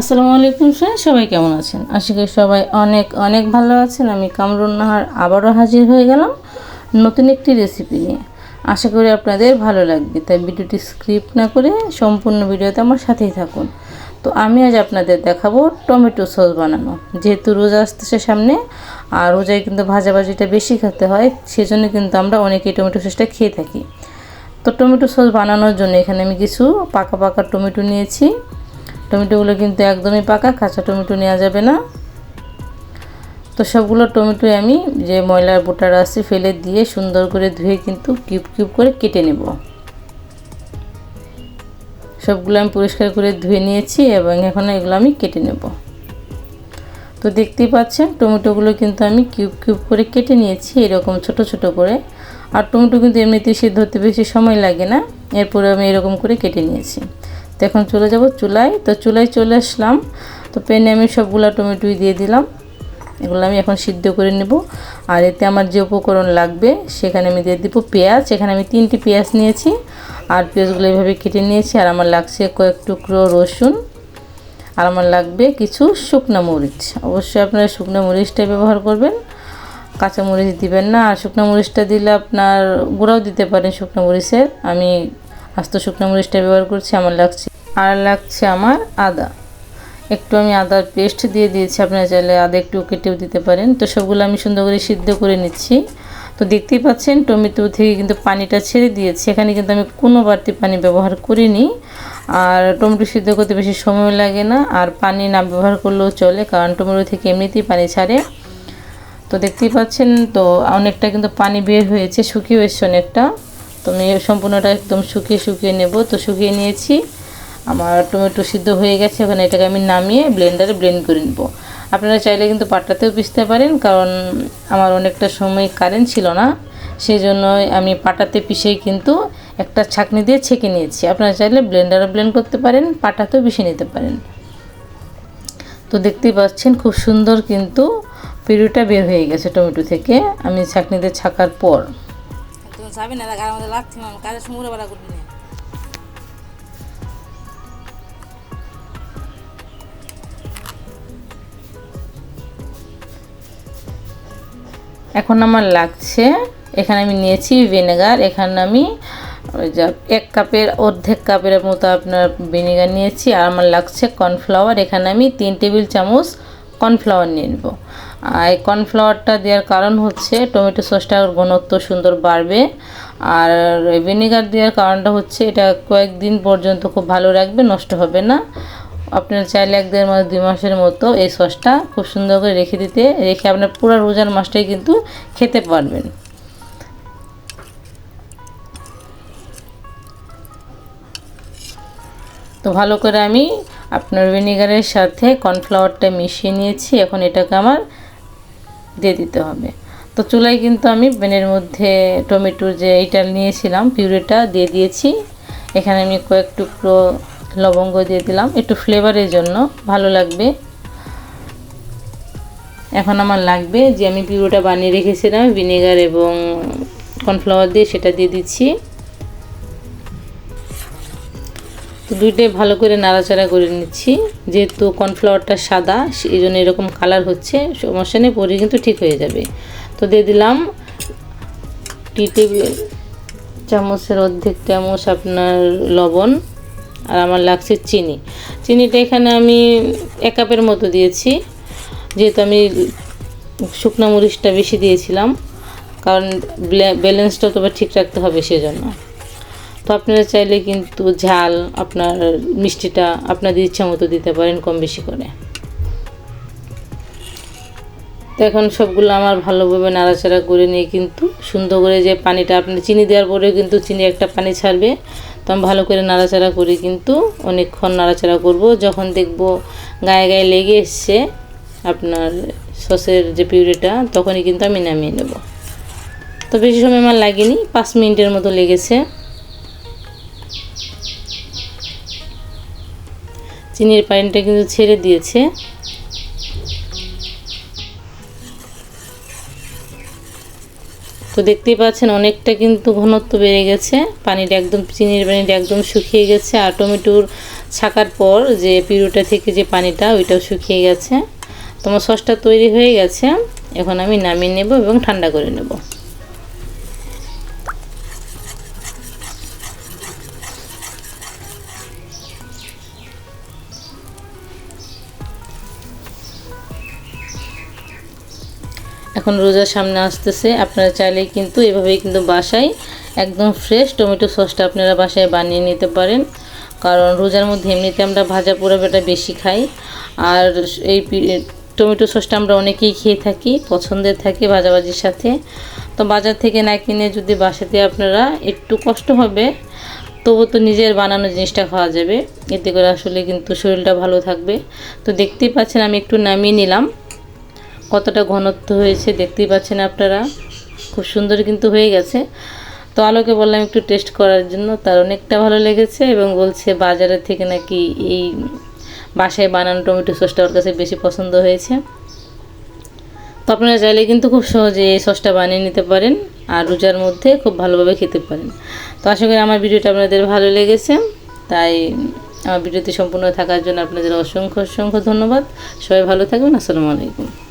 আসসালামু আলাইকুম স্যার সবাই কেমন আছেন? আশা করি সবাই অনেক অনেক ভালো আছেন। আমি কামরুন নাহার আবারও হাজির হয়ে গেলাম নতুন একটি রেসিপি নিয়ে। আশা করি আপনাদের ভালো লাগবে। তাই ভিডিওটি স্ক্রিপ্ট না করে সম্পূর্ণ ভিডিওতে আমার সাথেই থাকুন। তো আমি আজ আপনাদের দেখাবো টমেটো সস বানানো। যেহেতু রোজা আসতেছে সামনে, আর রোজায় কিন্তু ভাজাভাজিটা বেশি খেতে হয়, সেজন্য কিন্তু আমরা অনেকেই টমেটো সসটা খেয়ে থাকি। তো টমেটো সস বানানোর জন্য এখানে আমি কিছু পাকা পাকা টমেটো নিয়েছি। টমেটোগুলো কিন্তু একদমই পাকা, কাঁচা টমেটো নেওয়া যাবে না। তো সবগুলো টমেটো আমি যে ময়লার বোটার আছে ফেলে দিয়ে সুন্দর করে ধুয়ে কিন্তু কিউব কিউব করে কেটে নেব। সবগুলো আমি পরিষ্কার করে ধুয়ে নিয়েছি এবং এখন এগুলো আমি কেটে নেব। তো দেখতেই পাচ্ছেন, টমেটোগুলো কিন্তু আমি কিউব কিউব করে কেটে নিয়েছি, এরকম ছোট ছোট করে। আর টমেটো কিন্তু এমনিতেই সিদ্ধ হতে বেশি সময় লাগে না, এরপরে আমি এরকম করে কেটে নিয়েছি। তো এখন চলে যাব চুলায়। তো চুলায় চলে আসলাম। তো প্যানে আমি সবগুলো টমেটোই দিয়ে দিলাম। এগুলো আমি এখন সিদ্ধ করে নেব। আর এতে আমার যে উপকরণ লাগবে, সেখানে আমি দিয়ে দিব পেঁয়াজ। এখানে আমি তিনটি পেঁয়াজ নিয়েছি। আর পেঁয়াজগুলো এইভাবে কেটে নিয়েছি। আর আমার লাগছে কয়েক টুকরো রসুন। আর আমার লাগবে কিছু শুকনো মরিচ। অবশ্যই আপনারা শুকনো মরিচটাই ব্যবহার করবেন। কাঁচা মরিচ দিবেন না। আর শুকনো মরিচটা দিলে আপনার গুঁড়াও দিতে পারেন শুকনো মরিচের। আমি আস্ত শুকনো মরিচটা ব্যবহার করছি, আমার লাগছে আর লাগছে আমার আদা। একটু আমি আদার পেস্ট দিয়ে দিয়েছি, আপনারা চাইলে আদা একটু কেটেও দিতে পারেন। তো সবগুলো আমি সুন্দর করে সিদ্ধ করে নিচ্ছি। তো দেখতেই পাচ্ছেন, টমেটো থেকে কিন্তু পানিটা ছেড়ে দিয়েছি। এখানে কিন্তু আমি কোনো বাড়তি পানি ব্যবহার করিনি। আর টমেটো সিদ্ধ করতে বেশি সময় লাগে না, আর পানি না ব্যবহার করলেও চলে, কারণ টমেটো থেকে এমনিতেই পানি ছাড়ে। তো দেখতেই পাচ্ছেন, তো অনেকটা কিন্তু পানি বের হয়েছে শুকিয়ে এসছে অনেকটা। তো আমি সম্পূর্ণটা একদম শুকিয়ে শুকিয়ে নেব। তো শুকিয়ে নিয়েছি। আমার টমেটো সিদ্ধ হয়ে গেছে। ওখানে এটাকে আমি নামিয়ে ব্লেন্ডারে ব্লেন্ড করে নেব। আপনারা চাইলে কিন্তু পাটাতেও পিসতে পারেন, কারণ আমার অনেকটা সময় কারেন্ট ছিল না। সেই জন্য আমি পাটাতে পিষেই কিন্তু একটা ছাকনি দিয়ে ছেঁকে নিয়েছি। আপনারা চাইলে ব্লেন্ডারে ব্লেন্ড করতে পারেন, পাটাতেও পিষে নিতে পারেন। তো দেখতেই পাচ্ছেন, খুব সুন্দর কিন্তু পিউরিটা বের হয়ে গেছে টমেটো থেকে। আমি ছাকনিতে ছাকার পর। তুমি যাবি না গাড়ির মধ্যে লাগছে না কাজের সময় উড়ে বেড়া না এখন আমার লাগছে, এখানে আমি নিয়েছি ভিনেগার এখানে আমি এক কাপের, অর্ধেক কাপের মতো আপনার ভিনেগার নিয়েছি, আর আমার লাগছে কর্নফ্লাওয়ার এখানে আমি তিন টেবিল চামচ কর্নফ্লাওয়ার নিয়ে নেব। আর কর্নফ্লাওয়ারটা দেওয়ার কারণ হচ্ছে টমেটো সসটার ঘনত্ব সুন্দর বাড়বে। আর ভিনেগার দেওয়ার কারণটা হচ্ছে এটা কয়েকদিন পর্যন্ত খুব ভালো রাখবে, নষ্ট হবে না। আপনার চাইলে এক দেড় মাস, দুই মাসের মতো এই সসটা খুব সুন্দর করে রেখে দিতে, রেখে আপনার পুরো রোজার মাসটাই কিন্তু খেতে পারবেন। তো ভালো করে আমি আপনার ভিনেগারের সাথে কর্নফ্লাওয়ারটা মিশিয়ে নিয়েছি, এখন এটাকে আমার দিয়ে দিতে হবে। তো চুলায় কিন্তু আমি প্যানের মধ্যে টমেটোর যে এইটা নিয়েছিলাম, পিউরিটা দিয়ে দিয়েছি। এখানে আমি কয়েক টুকরো লবঙ্গ দিয়ে দিলাম, একটু ফ্লেভারের জন্য, ভালো লাগবে। এখন আমার লাগবে যে আমি পিউরিটা বানিয়ে রেখেছিলাম, ভিনেগার এবং কর্নফ্লাওয়ার দিয়ে সেটা দিয়ে দিচ্ছি। তো দুইটাই ভালো করে নাড়াচাড়া করে নিচ্ছি। যেহেতু কর্নফ্লাওয়ারটা সাদা এই জন্য এরকম কালার হচ্ছে, সমস্যা নেই, পরে কিন্তু ঠিক হয়ে যাবে। তো দিয়ে দিলাম টি টেবিল চামচের অর্ধেক চামচ আপনার লবণ আর আমার লাগছে চিনি। চিনিটা এখানে আমি এক কাপের মতো দিয়েছি, যেহেতু আমি শুকনো মরিচটা বেশি দিয়েছিলাম, কারণ ব্যালেন্সটা তো ঠিক রাখতে হবে সেজন্য। তো আপনারা চাইলে কিন্তু ঝাল, আপনার মিষ্টিটা আপনাদের ইচ্ছা মতো দিতে পারেন কম বেশি করে। তো এখন সবগুলো আমার ভালোভাবে নাড়াচাড়া করে নিয়ে কিন্তু সুন্দর করে যে পানিটা আপনি চিনি দেওয়ার পরেও কিন্তু চিনি একটা পানি ছাড়বে। তো আমি ভালো করে নাড়াচাড়া করে কিন্তু অনেকক্ষণ নাড়াচাড়া করব। যখন দেখব গায়ে গায়ে লেগে এসছে আপনার সসের যে পিউরিটা, তখনই কিন্তু আমি নামিয়ে নেব। তো বেশি সময় আমার লাগেনি, পাঁচ মিনিটের মতো লেগেছে। চিনির পানিটা কিন্তু ছেড়ে দিয়েছে। তো দেখতেই পাচ্ছেন অনেকটা কিন্তু ঘনত্ব বেড়ে গেছে। পানিটা একদম, চিনির পানিটা একদম শুকিয়ে গেছে আর টমেটোর ছাকার পর যে পিউরিটা থেকে যে পানিটা, ওইটাও শুকিয়ে গেছে। তোমার সসটা তৈরি হয়ে গেছে। এখন আমি নামিয়ে নেব এবং ঠান্ডা করে নেব। এখন রোজার সামনে আসতেছে, আপনারা চাইলে কিন্তু এভাবেই কিন্তু বাসায় একদম ফ্রেশ টমেটো সসটা আপনারা বাসায় বানিয়ে নিতে পারেন। কারণ রোজার মধ্যে এমনিতে আমরা ভাজা পোড়াটা বেশি খাই। আর এই টমেটো সসটা আমরা অনেকেই খেয়ে থাকি, পছন্দের থাকে ভাজাভাজির সাথে। তো বাজার থেকে না কিনে যদি বাসাতে আপনারা একটু কষ্ট হবে, তবু তো নিজের বানানো জিনিসটা খাওয়া যাবে। এতে করে আসলে কিন্তু শরীরটা ভালো থাকবে। তো দেখতেই পাচ্ছেন আমি একটু নামিয়ে নিলাম। কতটা ঘনত্ব হয়েছে দেখতেই পাচ্ছেন আপনারা। খুব সুন্দর কিন্তু হয়ে গেছে। তো আলোকে বললাম একটু টেস্ট করার জন্য, তার অনেকটা ভালো লেগেছে এবং বলছে বাজারের থেকে নাকি এই বাসায় বানানো টমেটো সসটা ওর কাছে বেশি পছন্দ হয়েছে। তো আপনারা চাইলে কিন্তু খুব সহজে এই সসটা বানিয়ে নিতে পারেন আর রোজার মধ্যে খুব ভালোভাবে খেতে পারেন। তো আশা করি আমার ভিডিওটা আপনাদের ভালো লেগেছে। তাই আমার ভিডিওতে সম্পূর্ণ থাকার জন্য আপনাদের অসংখ্য অসংখ্য ধন্যবাদ। সবাই ভালো থাকবেন। আসসালামু আলাইকুম।